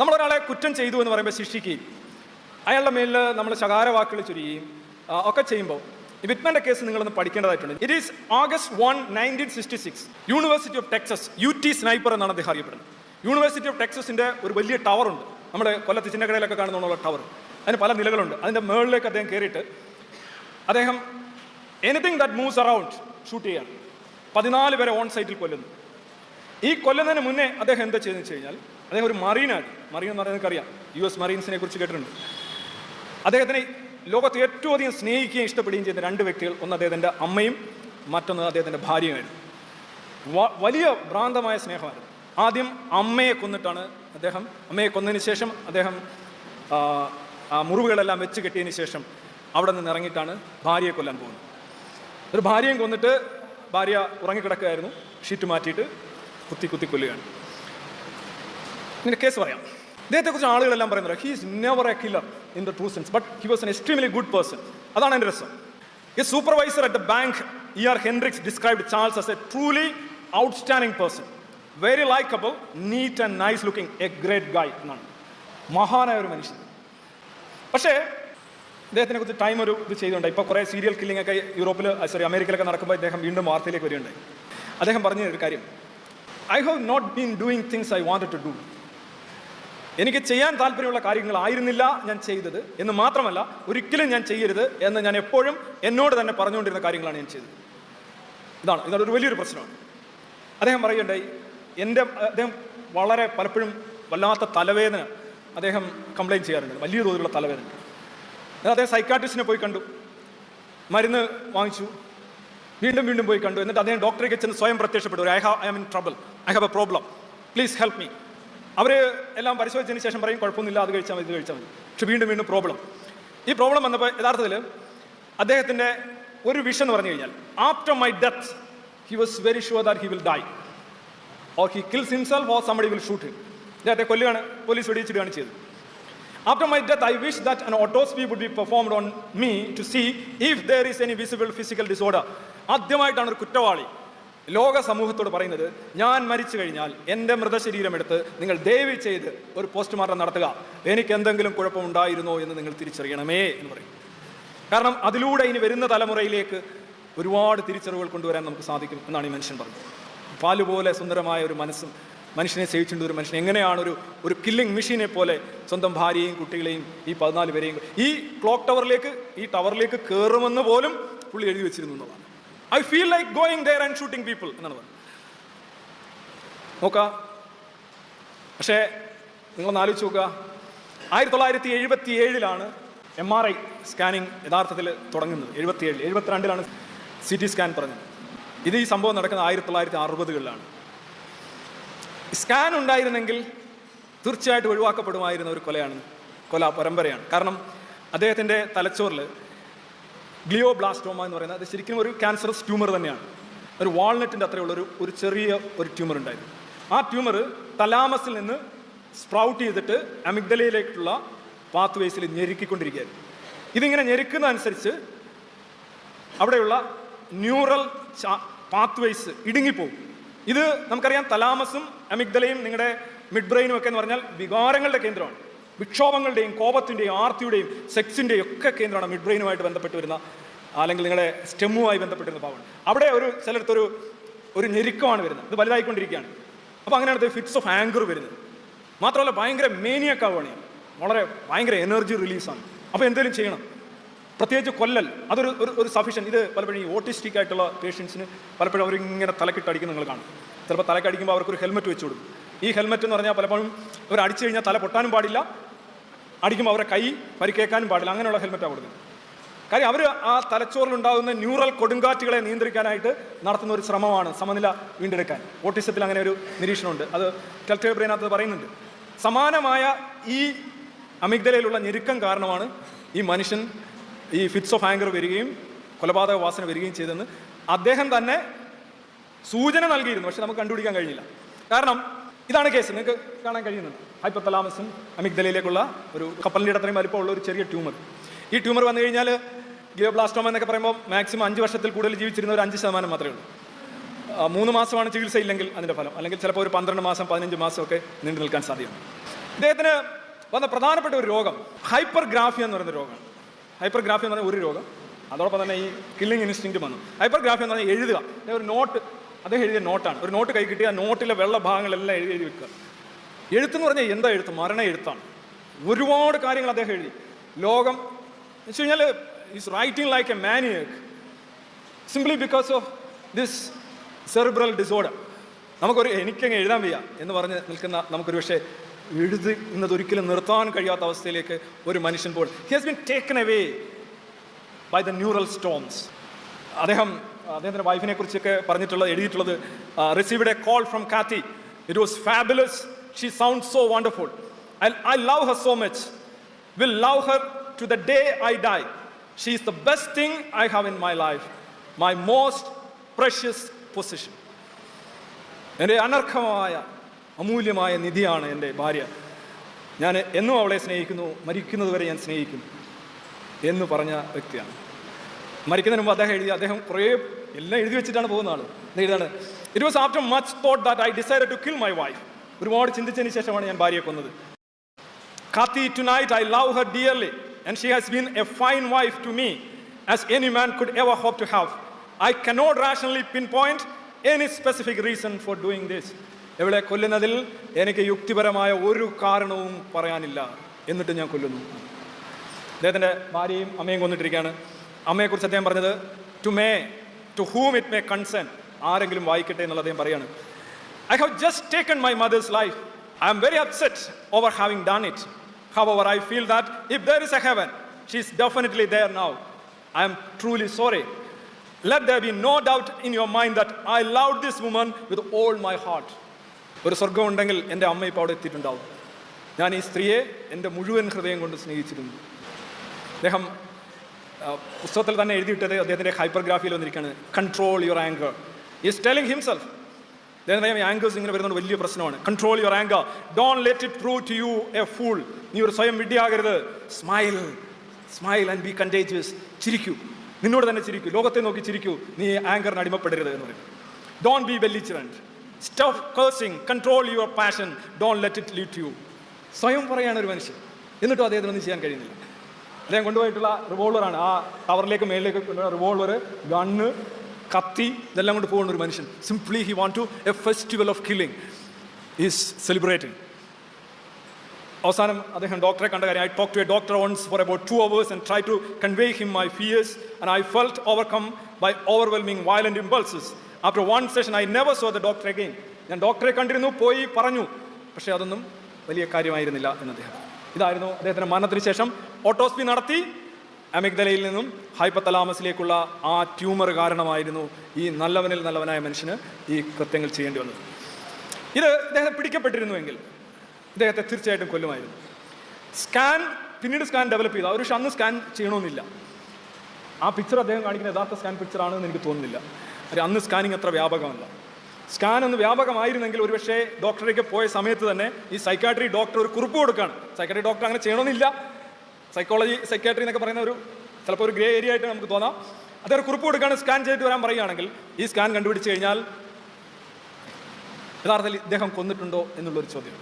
നമ്മളൊരാളെ കുറ്റം ചെയ്തു എന്ന് പറയുമ്പോൾ ശിക്ഷിക്കുകയും അയാളുടെ മേലിൽ നമ്മൾ ശകാരവാക്കുകൾ വാക്കുകൾ ആ, ഒക്കെ ചെയ്യുമ്പോൾ വിറ്റ്മാന്റെ കേസ് നിങ്ങളൊന്ന് പഠിക്കേണ്ടതായിട്ടുണ്ട്. It is August one nineteen sixty six university of Texas U T sniper എന്നാണ് അദ്ദേഹം അറിയപ്പെടുന്നത്. യൂണിവേഴ്സിറ്റി ഓഫ് ടെക്സസിന്റെ ഒരു വലിയ ടവറുണ്ട് നമ്മുടെ കൊല്ലത്ത് ചിന്നക്കടയിലൊക്കെ കാണുന്നുള്ള ടവർ അതിന് പല നിലകളുണ്ട്. അതിന്റെ മുകളിലേക്ക് അദ്ദേഹം കയറിയിട്ട് അദ്ദേഹം anything that moves around shoot ചെയ്യാണ് പതിനാല് പേരെ ഓൺ സൈറ്റിൽ കൊല്ലുന്നു. ഈ കൊല്ലുന്നതിന് മുന്നേ അദ്ദേഹം എന്താ ചെയ്തെന്ന് വെച്ച് കഴിഞ്ഞാൽ അദ്ദേഹം ഒരു മറീനാണ് മറീൻ എന്ന് പറയുന്നത് അറിയാം യു എസ് മറീൻസിനെ കുറിച്ച് കേട്ടിട്ടുണ്ട്. അദ്ദേഹത്തിനെ ലോകത്ത് ഏറ്റവും അധികം സ്നേഹിക്കുകയും ഇഷ്ടപ്പെടുകയും ചെയ്യുന്ന രണ്ട് വ്യക്തികൾ ഒന്ന് അദ്ദേഹത്തിന്റെ അമ്മയും മറ്റൊന്ന് അദ്ദേഹത്തിന്റെ ഭാര്യയുമായിരുന്നു. വലിയ ഭ്രാന്തമായ സ്നേഹമായിരുന്നു. ആദ്യം അമ്മയെ കൊന്നിട്ടാണ് അദ്ദേഹം അമ്മയെ കൊന്നതിന് ശേഷം അദ്ദേഹം ആ മുറിവുകളെല്ലാം വെച്ച് കെട്ടിയതിന് ശേഷം അവിടെ നിന്ന് ഇറങ്ങിയിട്ടാണ് ഭാര്യയെ കൊല്ലാൻ പോകുന്നത്. ഒരു ഭാര്യയും കൊന്നിട്ട് ഭാര്യ ഉറങ്ങിക്കിടക്കുകയായിരുന്നു. ഷീറ്റ് മാറ്റിയിട്ട് കുത്തി കുത്തി കൊല്ലുകയാണ്. ഇതിന്റെ കേസ് പറയാം. ഇദ്ദേഹത്തെക്കുറിച്ച് ആളുകളെല്ലാം പറയുന്നത് he is never a killer in the true sense but he was an extremely good person അതാണ് എന്റെ രസം. A supervisor at the bank E R Hendricks described Charles as a truly outstanding person very likable neat and nice looking a great guy എന്നാണ്. മഹാനായ ഒരു മനുഷ്യൻ. പക്ഷേ ഇദ്ദേഹത്തിനെ കുറിച്ച് ടൈം ഒരു ഇത് ചെയ്തുകൊണ്ട് ഇപ്പോൾ കുറേ സീരിയൽ കില്ലിംഗ് ഒക്കെ യൂറോപ്പിൽ സോറി അമേരിക്കയിലൊക്കെ നടക്കുമ്പോൾ ഇദ്ദേഹം വീണ്ടും വാർത്തയിലേക്ക് വരികയുണ്ടായി. അദ്ദേഹം പറഞ്ഞ ഒരു കാര്യം. I have not been doing things I wanted to do എനിക്ക് ചെയ്യാൻ താല്പര്യമുള്ള കാര്യങ്ങളായിരുന്നില്ല ഞാൻ ചെയ്തത് എന്ന് മാത്രമല്ല ഒരിക്കലും ഞാൻ ചെയ്യരുത് എന്ന് ഞാൻ എപ്പോഴും എന്നോട് തന്നെ പറഞ്ഞുകൊണ്ടിരുന്ന കാര്യങ്ങളാണ് ഞാൻ ചെയ്തത്. ഇതാണ് ഒരു വലിയൊരു പ്രശ്നമാണ്. അദ്ദേഹം പറയണ്ടേ എന്റെ അദ്ദേഹം വളരെ പലപ്പോഴും വല്ലാത്ത തലവേദന അദ്ദേഹം കംപ്ലയിന്റ് ചെയ്യാറുണ്ട് വലിയ തോതിലുള്ള തലവേദന. എന്നാൽ അദ്ദേഹം സൈക്കാട്രിസ്റ്റിനെ പോയി കണ്ടു മരുന്ന് വാങ്ങിച്ചു വീണ്ടും വീണ്ടും പോയി കണ്ടു എന്നിട്ട് അദ്ദേഹം ഡോക്ടറേക്ക് ചെന്ന് സ്വയം പ്രത്യക്ഷപ്പെട്ടു I have I'm in trouble I have a problem please help me അവർ എല്ലാം പരിശോധിച്ചതിന് ശേഷം പറയും കുഴപ്പമൊന്നുമില്ല അത് കഴിച്ചാൽ മതി ഇത് കഴിച്ചാൽ മതി. പക്ഷെ വീണ്ടും വീണ്ടും പ്രോബ്ലം. ഈ പ്രോബ്ലം വന്നപ്പോൾ യഥാർത്ഥത്തിൽ അദ്ദേഹത്തിന്റെ ഒരു വിഷൻ എന്ന് പറഞ്ഞു കഴിഞ്ഞാൽ after my death he was very sure that he will die or he kills himself or somebody will shoot him അദ്ദേഹത്തെ കൊല്ലുകയാണ് പോലീസ് വെടിയിച്ചിടുകയാണ് ചെയ്തത്. After my death I wish that an autopsy would be performed on me to see if there is any visible physical disorder ആദ്യമായിട്ടാണ് ഒരു കുറ്റവാളി ലോക സമൂഹത്തോട് പറയുന്നത് ഞാൻ മരിച്ചു കഴിഞ്ഞാൽ എന്റെ മൃതശരീരം എടുത്ത് നിങ്ങൾ ദയവ് ചെയ്ത് ഒരു പോസ്റ്റ്മോർട്ടം നടത്തുക. എനിക്ക് എന്തെങ്കിലും കുഴപ്പമുണ്ടായിരുന്നോ എന്ന് നിങ്ങൾ തിരിച്ചറിയണമേ എന്ന് പറയും. കാരണം അതിലൂടെ ഇനി വരുന്ന തലമുറയിലേക്ക് ഒരുപാട് തിരിച്ചറിവുകൾ കൊണ്ടുവരാൻ നമുക്ക് സാധിക്കും എന്നാണ് ഈ മനുഷ്യൻ പറഞ്ഞത്. പാലുപോലെ സുന്ദരമായ ഒരു മനസ്സും മനുഷ്യനെ സേവിച്ചുകൊണ്ട് ഒരു മനുഷ്യൻ എങ്ങനെയാണ് ഒരു ഒരു കില്ലിംഗ് മെഷീനെ പോലെ സ്വന്തം ഭാര്യയും കുട്ടികളെയും ഈ പതിനാല് പേരെയും ഈ ക്ലോക്ക് ടവറിലേക്ക് ഈ ടവറിലേക്ക് കയറുമെന്ന് പോലും പുള്ളി എഴുതി വെച്ചിരുന്നു എന്നുള്ളതാണ്. I feel like going there and shooting people എന്നാണ് നോക്കാം. പക്ഷേ നിങ്ങൾ ആലോചിച്ച് നോക്കുക ആയിരത്തി തൊള്ളായിരത്തി എഴുപത്തി ഏഴിലാണ് എം ആർ ഐ സ്കാനിങ് യഥാർത്ഥത്തിൽ തുടങ്ങുന്നത്. എഴുപത്തിയേഴ് എഴുപത്തിരണ്ടിലാണ് സി ടി സ്കാൻ പറഞ്ഞത്. ഇത് ഈ സംഭവം നടക്കുന്നത് ആയിരത്തി തൊള്ളായിരത്തി അറുപതുകളിലാണ് സ്കാൻ ഉണ്ടായിരുന്നെങ്കിൽ തീർച്ചയായിട്ടും ഒഴിവാക്കപ്പെടുമായിരുന്ന ഒരു കൊലയാണ് കൊല പരമ്പരയാണ്. കാരണം അദ്ദേഹത്തിന്റെ തലച്ചോറിൽ ഗ്ലിയോ ബ്ലാസ്റ്റോമ എന്ന് പറയുന്നത് അത് ശരിക്കും ഒരു ക്യാൻസറസ് ട്യൂമർ തന്നെയാണ്. ഒരു വാൾനട്ടിന്റെ അത്രയുള്ള ഒരു ചെറിയ ഒരു ട്യൂമർ ഉണ്ടായിരുന്നു. ആ ട്യൂമർ തലാമസിൽ നിന്ന് സ്പ്രൗട്ട് ചെയ്തിട്ട് അമിഗ്ദലയിലേക്കുള്ള പാത്ത് വേസിൽ ഞെരുക്കിക്കൊണ്ടിരിക്കുകയായിരുന്നു. ഇതിങ്ങനെ ഞെരുക്കുന്നതനുസരിച്ച് അവിടെയുള്ള ന്യൂറൽ പാത്ത് വേസ് ഇടുങ്ങിപ്പോവും. ഇത് നമുക്കറിയാം തലാമസും അമിഗ്ദലയും നിങ്ങളുടെ മിഡ് ബ്രെയിനും ഒക്കെ എന്ന് പറഞ്ഞാൽ വികാരങ്ങളുടെ കേന്ദ്രമാണ്. വിക്ഷോഭങ്ങളുടെയും കോപത്തിന്റെയും ആർത്തിയുടെയും സെക്സിന്റെയും ഒക്കെ കേന്ദ്രമാണ് മിഡ് ബ്രെയിനുമായിട്ട് ബന്ധപ്പെട്ട് വരുന്ന അല്ലെങ്കിൽ നിങ്ങളുടെ സ്റ്റെമ്മുമായി ബന്ധപ്പെട്ടിരുന്ന ഭാഗമാണ് അവിടെ ഒരു ചിലടത്തൊരു ഒരു ഞെരുക്കമാണ് വരുന്നത്. ഇത് വലുതായിക്കൊണ്ടിരിക്കുകയാണ്. അപ്പോൾ അങ്ങനെയാണ് ഫിറ്റ്സ് ഓഫ് ആങ്കർ വരുന്നത്. മാത്രമല്ല ഭയങ്കര മേനിയക്കാവുകയാണ് ഞാൻ. വളരെ ഭയങ്കര എനർജി റിലീസാണ് അപ്പോൾ എന്തെങ്കിലും ചെയ്യണം. പ്രത്യേകിച്ച് കൊല്ലൽ. അതൊരു ഒരു ഒരു സഫീഷ്യൻ ഇത് പലപ്പോഴും ഈ ഓട്ടിസ്റ്റിക് ആയിട്ടുള്ള പേഷ്യൻസിന് പലപ്പോഴും അവരിങ്ങനെ തലക്കിട്ട് അടിക്കുന്ന നിങ്ങൾ കാണും. ചിലപ്പോൾ തലക്കടിക്കുമ്പോൾ അവർക്കൊരു ഹെൽമെറ്റ് വെച്ച് കൊടുക്കും. ഈ ഹെൽമെറ്റ് എന്ന് പറഞ്ഞാൽ പലപ്പോഴും ഇവർ അടിച്ചു കഴിഞ്ഞാൽ തല പൊട്ടാനും പാടില്ല. അടിക്കുമ്പോൾ അവരെ കൈ പരിക്കേക്കാനും പാടില്ല. അങ്ങനെയുള്ള ഹെൽമെറ്റാണ് കൊടുക്കുന്നത്. കാര്യം അവർ ആ തലച്ചോറിലുണ്ടാകുന്ന ന്യൂറൽ കൊടുങ്കാറ്റുകളെ നിയന്ത്രിക്കാനായിട്ട് നടത്തുന്ന ഒരു ശ്രമമാണ് സമനില വീണ്ടെടുക്കാൻ. ഓട്ടിസത്തിൽ അങ്ങനെ ഒരു നിരീക്ഷണമുണ്ട്. അത് ടെൽറ്റേ ബ്രെയിനകത്ത് പറയുന്നുണ്ട്. സമാനമായ ഈ അമിഗ്ദലയിലുള്ള ഞെരുക്കം കാരണമാണ് ഈ മനുഷ്യൻ ഈ ഫിറ്റ്സ് ഓഫ് ആങ്കർ വരികയും കൊലപാതക വാസന വരികയും ചെയ്തെന്ന് അദ്ദേഹം തന്നെ സൂചന നൽകിയിരുന്നു. പക്ഷെ നമുക്ക് കണ്ടുപിടിക്കാൻ കഴിഞ്ഞില്ല കാരണം ഇതാണ് കേസ്. നിങ്ങൾക്ക് കാണാൻ കഴിയുന്നത്. ഹൈപ്പത്തലാമസും അമിഗ്ദലയിലേക്കുള്ള ഒരു കപ്പലിന്റെ ഇടത്തരം വലിപ്പമുള്ള ഒരു ചെറിയ ട്യൂമർ. ഈ ട്യൂമർ വന്നു കഴിഞ്ഞാൽ ഗ്ലിയോബ്ലാസ്റ്റോമ എന്നൊക്കെ പറയുമ്പോൾ മാക്സിമം അഞ്ച് വർഷത്തിൽ കൂടുതൽ ജീവിച്ചിരുന്ന ഒരു അഞ്ച് ശതമാനം മാത്രമേ ഉള്ളൂ. മൂന്ന് മാസമാണ് ചികിത്സ ഇല്ലെങ്കിൽ അതിന്റെ ഫലം. അല്ലെങ്കിൽ ചിലപ്പോൾ ഒരു പന്ത്രണ്ട് മാസം പതിനഞ്ച് മാസമൊക്കെ നീണ്ടു നിൽക്കാൻ സാധ്യതയുണ്ട്. ഇദ്ദേഹത്തിന് വന്ന പ്രധാനപ്പെട്ട ഒരു രോഗം ഹൈപ്പർ ഗ്രാഫിയ എന്ന് പറയുന്ന രോഗമാണ്. ഹൈപ്പർ ഗ്രാഫിയ എന്ന് പറയുന്ന ഒരു രോഗം. അതോടൊപ്പം തന്നെ ഈ കില്ലിംഗ് ഇൻസ്റ്റിങ്ക്റ്റ് വന്നു. ഹൈപ്പർ ഗ്രാഫിയ എന്ന് പറഞ്ഞാൽ എഴുതുക. ഒരു നോട്ട് അദ്ദേഹം എഴുതിയ നോട്ടാണ്. ഒരു നോട്ട് കൈ കിട്ടിയ ആ നോട്ടിലെ വെള്ള ഭാഗങ്ങളെല്ലാം എഴുതി എഴുതി വെക്കുക. എഴുത്തെന്ന് പറഞ്ഞാൽ എന്താ എഴുത്ത്? മരണ എഴുത്താണ്. ഒരുപാട് കാര്യങ്ങൾ അദ്ദേഹം എഴുതി. ലോകം എന്ന് വെച്ച് കഴിഞ്ഞാൽ is writing like a maniac simply because of this cerebral disorder നമുക്കൊരു എനിക്കങ്ങ് എഴുതാൻ വയ്യ എന്ന് പറഞ്ഞ് നിൽക്കുന്ന നമുക്കൊരു പക്ഷേ എഴുതുന്നത് ഒരിക്കലും നിർത്താൻ കഴിയാത്ത അവസ്ഥയിലേക്ക് ഒരു മനുഷ്യൻ Paul he has been taken away by the neural storms അദ്ദേഹം അദ്ദേഹത്തിന്റെ വൈഫിനെ കുറിച്ചൊക്കെ പറഞ്ഞിട്ടുള്ളത് എഴുതിയിട്ടുള്ളത്. Received a call from Kathy it was fabulous she sound so wonderful I I love her so much will love her to the day I die she is the best thing I have in my life my most precious position എന്റെ അനർഹമായ അമൂല്യമായ നിധിയാണ് എന്റെ ഭാര്യ. ഞാൻ എന്നും അവളെ സ്നേഹിക്കുന്നു മരിക്കുന്നത് വരെ ഞാൻ സ്നേഹിക്കും എന്ന് പറഞ്ഞ വ്യക്തിയാണ്. മരിക്കുന്നതിന് മുമ്പ് അദ്ദേഹം എഴുതി അദ്ദേഹം കുറേ എല്ലാം എഴുതി വെച്ചിട്ടാണ് പോകുന്ന ആൾ എഴുതാണ് it was after much thought that I decide to kill my wife ഒരുപാട് ചിന്തിച്ചതിന് ശേഷമാണ് ഞാൻ ഭാര്യയെ കൊന്നത്. Kathy tonight I love her dearly and and has been a fine wife to me as any man could ever ever to have I cannot rationally pinpoint any specific reason for doing this ഇവളെ കൊല്ലുന്നതിൽ എനിക്ക് യുക്തിപരമായ ഒരു കാരണവും പറയാനില്ല. എന്നിട്ട് ഞാൻ കൊല്ലുന്നു. അദ്ദേഹത്തിന്റെ ഭാര്യയും അമ്മയും കൊന്നിട്ടിരിക്കുകയാണ്. അമ്മയെക്കുറിച്ച് അദ്ദേഹം പറഞ്ഞത് to may to whom it may concern ആരെങ്കിലും വായിക്കട്ടെ എന്നുള്ള അദ്ദേഹം പറയാണ് I have just taken my mother's life. I am very upset over having done it. However, I feel that if there is a heaven, she is definitely there now. I am truly sorry. Let there be no doubt in your mind that I loved this woman with all my heart. ഒരു സ്വർഗം ഉണ്ടെങ്കിൽ എൻ്റെ അമ്മ ഇപ്പോൾ അവിടെ എത്തിയിട്ടുണ്ടാവും ഞാൻ ഈ സ്ത്രീയെ എൻ്റെ മുഴുവൻ ഹൃദയം കൊണ്ട് സ്നേഹിച്ചിരുന്നു അദ്ദേഹം ആ, പുസ്തകത്തിൽ തന്നെ എഴുതിയിട്ടത് അദ്ദേഹത്തിന്റെ ഹൈപ്പർഗ്രാഫിയിൽ വന്നിരിക്കുകയാണ് control your anger is telling himself അദ്ദേഹം ആങ്കേഴ്സ് ഇങ്ങനെ വരുന്നത് വലിയ പ്രശ്നമാണ്. Control your anger don't let it prove to you a fool നീ ഒരു സ്വയം വിഡ്ഢിയാകരുത്. Smile smile and be contagious ചിരിക്കൂ. നിന്നോട് തന്നെ ചിരിക്കൂ. ലോകത്തെ നോക്കി ചിരിക്കൂ. നീ ആങ്കറിന് അടിമപ്പെടരുത് എന്ന് പറയും. Don't be belligerent stuff cursing control your passion don't let it lead to you സ്വയം പറയാണ് ഒരു മനുഷ്യൻ. എന്നിട്ടും അദ്ദേഹത്തിനൊന്നും ചെയ്യാൻ കഴിയുന്നില്ല. അദ്ദേഹം കൊണ്ടുപോയിട്ടുള്ള റിവോൾവറാണ് ആ ടവറിലേക്ക് മേളിലേക്ക് കൊണ്ടുപോയ റിവോൾവർ ഗണ്ണ് കത്തി ഇതെല്ലാം കൊണ്ട് പോകുന്ന ഒരു മനുഷ്യൻ. Simply he want to a festival of killing is celebrating അവസാനം അദ്ദേഹം ഡോക്ടറെ കണ്ട കാര്യം I talk to a doctor once for about two hours and try to convey him my fears and I felt overcome by overwhelming violent impulses after one session I never saw the doctor again ഞാൻ ഡോക്ടറെ കണ്ടിരുന്നു പോയി പറഞ്ഞു. പക്ഷേ അതൊന്നും വലിയ കാര്യമായിരുന്നില്ല എന്ന് അദ്ദേഹം ഇതായിരുന്നു അദ്ദേഹത്തിന്റെ മരണത്തിന് ശേഷം ഓട്ടോസ്പി നടത്തി. അമിഗ്ദലയിൽ നിന്നും ഹൈപ്പത്തലാമസിലേക്കുള്ള ആ ട്യൂമർ കാരണമായിരുന്നു ഈ നല്ലവനിൽ നല്ലവനായ മനുഷ്യന് ഈ കൃത്യങ്ങൾ ചെയ്യേണ്ടി വന്നത്. ഇത് ഇദ്ദേഹത്തെ പിടിക്കപ്പെട്ടിരുന്നുവെങ്കിൽ ഇദ്ദേഹത്തെ തീർച്ചയായിട്ടും കൊല്ലുമായിരുന്നു. സ്കാൻ പിന്നീട് സ്കാൻ ഡെവലപ്പ് ചെയ്ത. ഒരു പക്ഷെ അന്ന് സ്കാൻ ചെയ്യണമെന്നില്ല. ആ പിക്ചർ അദ്ദേഹം കാണിക്കുന്ന യഥാർത്ഥ സ്കാൻ പിക്ചർ ആണെന്ന് എനിക്ക് തോന്നുന്നില്ല. അന്ന് സ്കാനിങ് അത്ര വ്യാപകമല്ല. സ്കാൻ ഒന്ന് വ്യാപകമായിരുന്നെങ്കിൽ ഒരുപക്ഷെ ഡോക്ടറേക്ക് പോയ സമയത്ത് തന്നെ ഈ സൈക്കാട്രി ഡോക്ടർ ഒരു കുറിപ്പ് കൊടുക്കുകയാണ് സൈക്കാട്രി ഡോക്ടർ അങ്ങനെ ചെയ്യണമെന്നില്ല. സൈക്കോളജി സൈക്കാട്രി എന്നൊക്കെ പറയുന്ന ഒരു ചിലപ്പോൾ ഒരു ഗ്രേ ഏരിയ ആയിട്ട് നമുക്ക് തോന്നാം. അതൊരു കുറിപ്പ് കൊടുക്കുകയാണ് സ്കാൻ ചെയ്തിട്ട് വരാൻ പറയുകയാണെങ്കിൽ ഈ സ്കാൻ കണ്ടുപിടിച്ച് കഴിഞ്ഞാൽ യഥാർത്ഥത്തിൽ ഇദ്ദേഹം കൊന്നിട്ടുണ്ടോ എന്നുള്ളൊരു ചോദ്യം